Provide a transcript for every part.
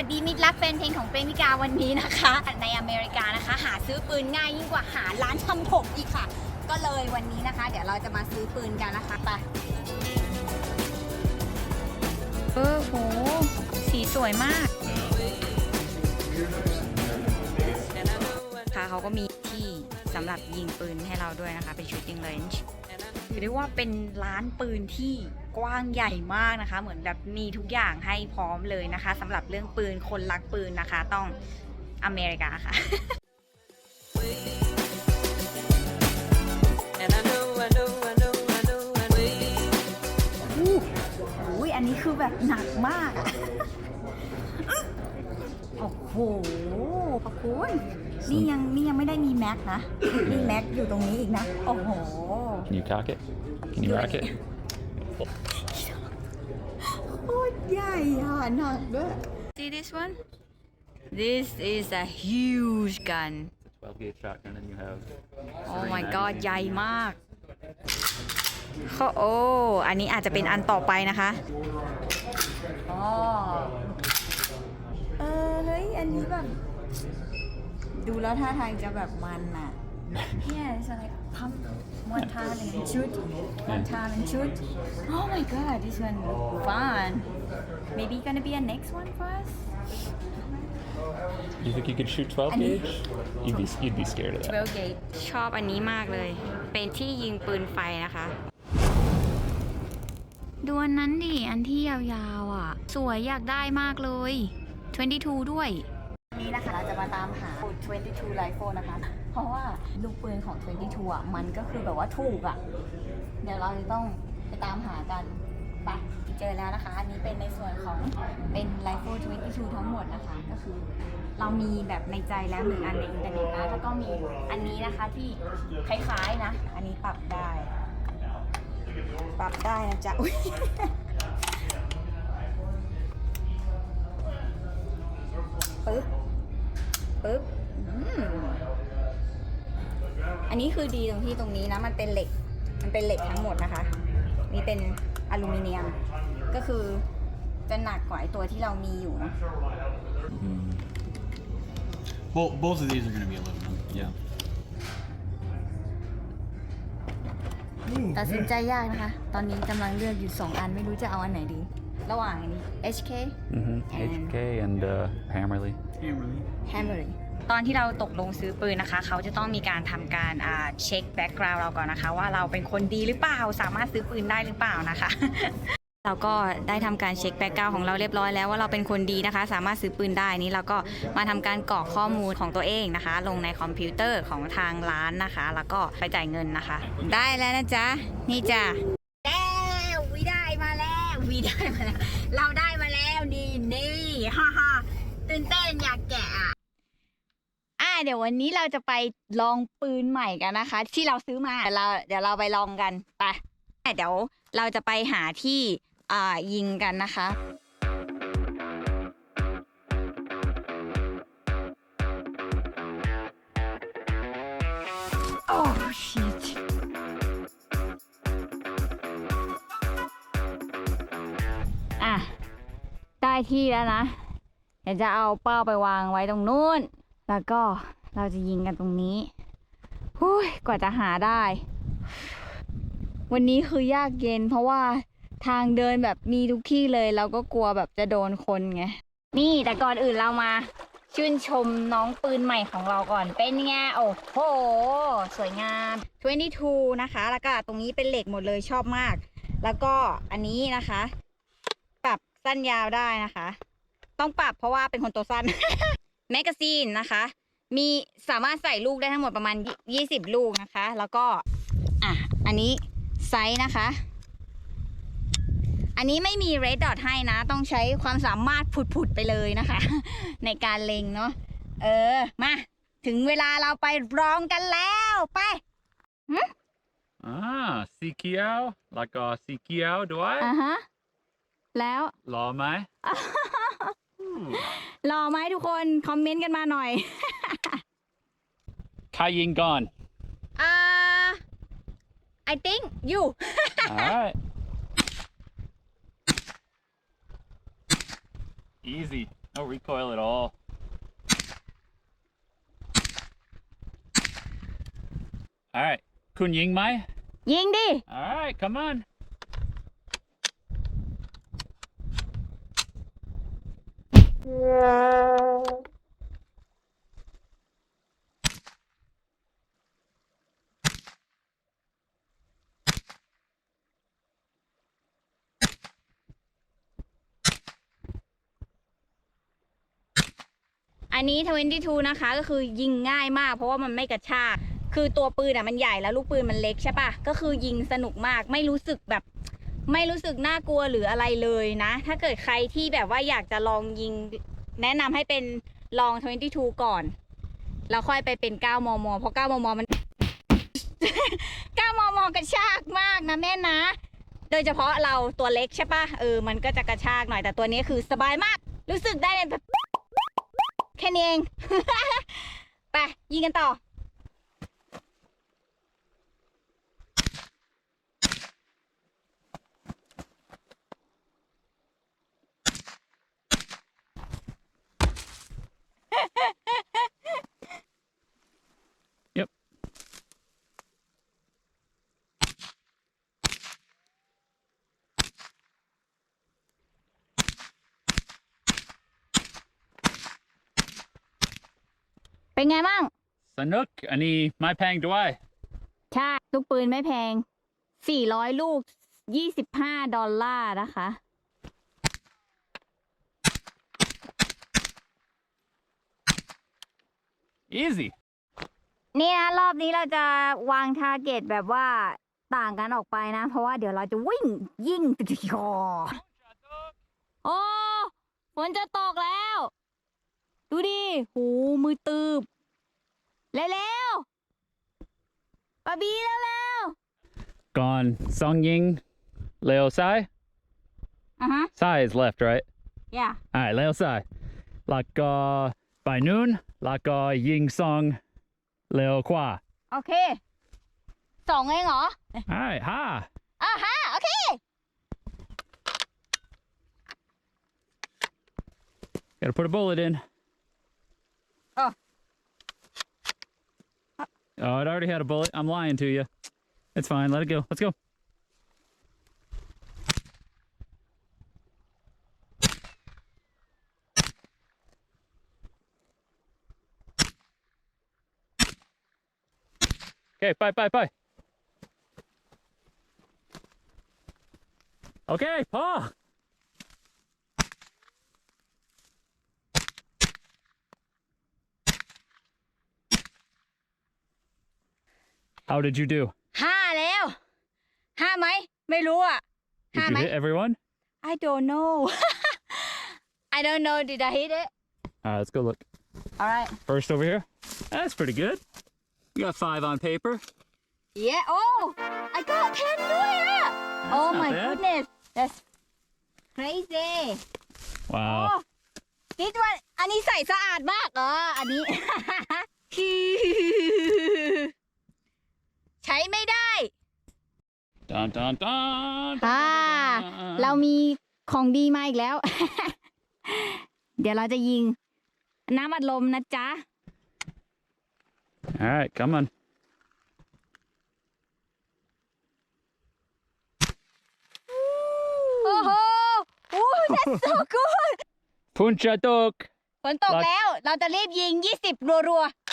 วัสดีมิตรรักแฟนเพลงของเปรมิกาวันนี้นะคะ ในอเมริกานะคะ หาซื้อปืนง่ายยิ่งกว่าหาร้านทำผมอีกค่ะ ก็เลยวันนี้นะคะ เดี๋ยวเราจะมาซื้อปืนกันนะคะไปเออโห สีสวยมากค่ะเขาก็มีที่สำหรับยิงปืนให้เราด้วยนะคะ เป็น shooting range ถือได้ว่าเป็นร้านปืนที่ กว้างใหญ่มากนะคะ เหมือนแบบมีทุกอย่างให้พร้อมเลยนะคะสำหรับเรื่องปืนคนรักปืนนะคะ ต้องอเมริกาค่ะ And I know, I know, I know, I know, I know. อุ้ยอันนี้คือแบบหนักมากอะโอ้โหขอบคุณนี่ยังนี่ยังไม่ได้มีแม็กนะ มีแม็กอยู่ตรงนี้อีกนะ โอ้โห Can you cock it? Can you rack it? โคตรใหญ่อะหนักด้วย See this one This is a huge gun It's a 12 gauge shotgun, and you have. Oh three my god magazines. ใหญ่มากเขาโอ้อันนี้อาจจะเป็นอันต่อไปนะคะอ๋อเออเฮ้ยอันนี้แบบ ดูแล้วท่าทางจะแบบมันอะ Yeah it's like pump one time and shoot one time and shoot Oh my god this one fun maybe gonna be a next one for us You think you could shoot 12 And- gauge? You'd be, you'd be scared of that. 12 gauge ชอบอันนี้มากเลย เป็นที่ยิงปืนไฟนะคะ ดูอันนั้นดิ อันที่ยาวๆอะ สวยอยากได้มากเลย 22 ด้วยนี่นะคะเราจะมาตามหา 22 rifle นะคะเพ ราะว่าลูกปืนของ22อะมันก็คือแบบว่าถูกอะ เดี๋ยวเราจะต้องไปตามหากันไปเจอแล้วนะคะ อันนี้เป็นในส่วนของเป็น rifle 22ทั้งหมดนะคะ ก็คือเรามีแบบในใจแล้วหนึ่งอันในอินเทอร์เน็ตนะแล้วก็มีอันนี้นะคะที่คล้ายๆนะ อันนี้ปรับได้ ปรับได้นะจ๊ะอุ๊ยปึ๊บปึ๊บ อันนี้คือดีตรงที่ตรงนี้นะมันเป็นเหล็ก มันเป็นเหล็กทั้งหมดนะคะ นี่เป็นอลูมิเนียม ก็คือจะหนักกว่าไอตัวที่เรามีอยู่นะ Both, both of these are going to be aluminum. Yeah. ตัดสินใจยากนะคะ ตอนนี้กำลังเลือกอยู่ 2 อันไม่รู้จะเอาอันไหนดี ระหว่างอันนี้ HK Mm-hmm. And- HK and uh, Hammerly. Hammerly. Hammerly ตอนที่เราตกลงซื้อปืนนะคะ เขาจะต้องมีการทำการเช็คแบ็กกราวด์เราก่อนนะคะ ว่าเราเป็นคนดีหรือเปล่าสามารถซื้อปืนได้หรือเปล่านะคะ เราก็ได้ทำการเช็คแบ็กกราวด์ของเราเรียบร้อยแล้วว่าเราเป็นคนดีนะคะ สามารถซื้อปืนได้นี้เราก็มาทำการกรอกข้อมูลของตัวเองนะคะ ลงในคอมพิวเตอร์ของทางร้านนะคะ แล้วก็ไปจ่ายเงินนะคะ ได้แล้วนะจ๊ะนี่จ้ะแล้ววีได้มาแล้ววีได้มาแล้วเราได้มาแล้วนี่นี่ฮ่าฮ่าตื่นเต้นอยากแกะอะอ่ เดี๋ยววันนี้เราจะไปลองปืนใหม่กันนะคะ ที่เราซื้อมาเดี๋ยวเราเดี๋ยวเราไปลองกันไปเดี๋ยวเราจะไปหาที่อ่ายิงกันนะคะโอ้ยอะได้ที่แล้วนะ เดี๋ยวจะเอาเป้าไปวางไว้ตรงนู้น แล้วก็เราจะยิงกันตรงนี้หุยกว่าจะหาได้ วันนี้คือยากเย็น เพราะว่าทางเดินแบบมีทุกที่เลยเราก็กลัวแบบจะโดนคนไง นี่แต่ก่อนอื่นเรามา ชื่นชมน้องปืนใหม่ของเราก่อนเป็นไงโอ้โห สวยงาม22นะคะ แล้วก็ตรงนี้เป็นเหล็กหมดเลยชอบมาก แล้วก็อันนี้นะคะ ปรับสั้นยาวได้นะคะ ต้องปรับเพราะว่าเป็นคนตัวสั้น แมกกาซีนนะคะ มีสามารถใส่ลูกได้ทั้งหมดประมาณ 20 ลูกนะคะ แล้วก็อะอันนี้ไซส์นะคะ อันนี้ไม่มีเรดดอทให้นะ ต้องใช้ความสามารถผุดๆไปเลยนะคะ ในการเล็งเนาะเออ มา ถึงเวลาเราไปร้องกันแล้วไป Ah, Sikiao. Like uh, Sikiao, do อะ I? ฮะแล้ว Law mai. รอไหมทุกคนคอมเมนต์กันมาหน่อย Kayin gone. อ่า I think you All right. Easy. No recoil at all. All right. Kun ying mai? ยิงดิ All right, come on. อันนี้22นะคะก็คือยิงง่ายมาก เพราะว่ามันไม่กระชากคือตัวปืนอะมันใหญ่แล้วลูกปืนมันเล็กใช่ปะก็คือยิงสนุกมากไม่รู้สึกแบบ ไม่รู้สึกน่ากลัวหรืออะไรเลยนะ ถ้าเกิดใครที่แบบว่าอยากจะลองยิง แนะนำให้เป็นลอง 22 ก่อน แล้วค่อยไปเป็น 9 มม เพราะ 9 มม มัน 9 มม กระชากมากนะแม่นะ โดยเฉพาะเราตัวเล็กใช่ปะเออ มันก็จะกระชากหน่อย แต่ตัวนี้คือสบายมาก รู้สึกได้เลยแบบแค่นี้เอง ไปยิงกันต่อ เป็นไงบ้าง Sanuk, ani mai pang doi. ใช่ ลูกปืนไม่แพง400ลูก25ดอลลาร์นะคะ Easy. นี่นะ รอบนี้เราจะวางทาร์เก็ตแบบว่าต่างกันออกไปนะ เพราะว่าเดี๋ยวเราจะวิ่งยิงคอโอ้ฝนจะตกแล้ว ดูดิหูมือตืบเร็วๆปะบีเร็ว Gone. Song Ying, Leo Sai. ๆอะฮะ Sai is left, right? yeah All right, Leo Sai. Like uh, by noon, like uh, Ying Song, Leo Kwa. โอเคสองเองเหรอ All right, ha. อะฮะ โอเค Gotta put a bullet in. Oh, it already had a bullet. I'm lying to you. It's fine. Let it go. Let's go. Okay, bye, bye, bye. Okay, Paul. How did you do? ห้าแล้วห้าไหมไม่รู้อ่ะ Did you hit everyone? I don't know I don't know did I hit it All right, let's go look. alright First over here. That's pretty good. You got five on paper. yeah oh I got ten ด้วยอ่ะ oh my bad. goodness that's crazy Wow. oh, This one นี่ว่าอันนี้ใส่สะอาดมากเอออันนี้ ไม่ได้ Dun dun dun. อ่าเรามีของดีมาอีกแล้ว เดี๋ยวเราจะยิง น้ำอัดลมนะจ๊ะ All right, come on. โอ้โหโอ้ that's so good Puncha dog. ฝนตกรักแล้ว เราจะรีบยิง 20 รัวๆ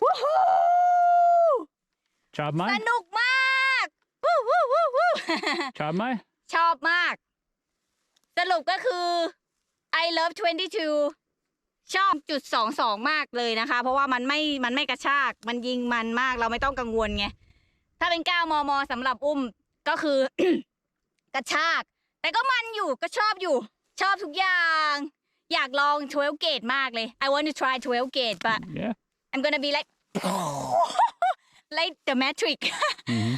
วู้ฮู้ Chop ส mine. นุกมากวู้วู้วู้วู้ Chop mine. ชอบมาก สรุปก็คือ I love 22 ชอบจุดสองสองมากเลยนะคะ เพราะว่ามันไม่มันไม่กระชาก มันยิงมันมากเราไม่ต้องกังวลไง ถ้าเป็น 9 มมสำหรับอุ้มก็คือ กระชาก แต่ก็มันอยู่ก็ชอบอยู่ ชอบทุกอย่าง อยากลอง12 gauge มากเลย I want to try 12 gauge but Yeah. I'm gonna be like like the Matrix Mhm.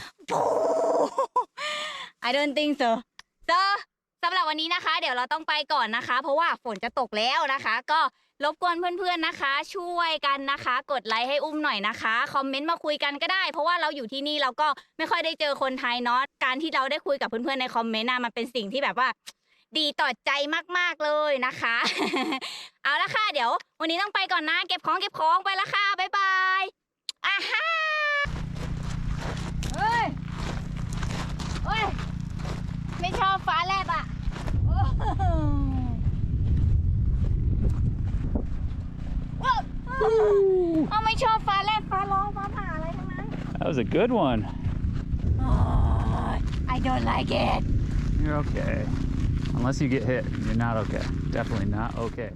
I don't think so so สำหรับวันนี้นะคะ เดี๋ยวเราต้องไปก่อนนะคะ เพราะว่าฝนจะตกแล้วนะคะ ก็รบกวนเพื่อนๆนะคะ ช่วยกันนะคะ กดไลค์ให้อุ้มหน่อยนะคะคอมเมนต์มาคุยกันก็ได้ เพราะว่าเราอยู่ที่นี่เราก็ไม่ค่อยได้เจอคนไทยเนาะการที่เราได้คุยกับเพื่อนๆในคอมเมนต์น่ะมันเป็นสิ่งที่แบบว่า ดีต่อใจมากๆเลยนะคะ เอาละค่ะเดี๋ยว วันนี้ต้องไปก่อนนะ เก็บของเก็บของไปละค่ะบ๊ายบายอ่าฮ่า That was a good one. Oh, I don't like it. You're okay. Unless you get hit, you're not okay. Definitely not okay.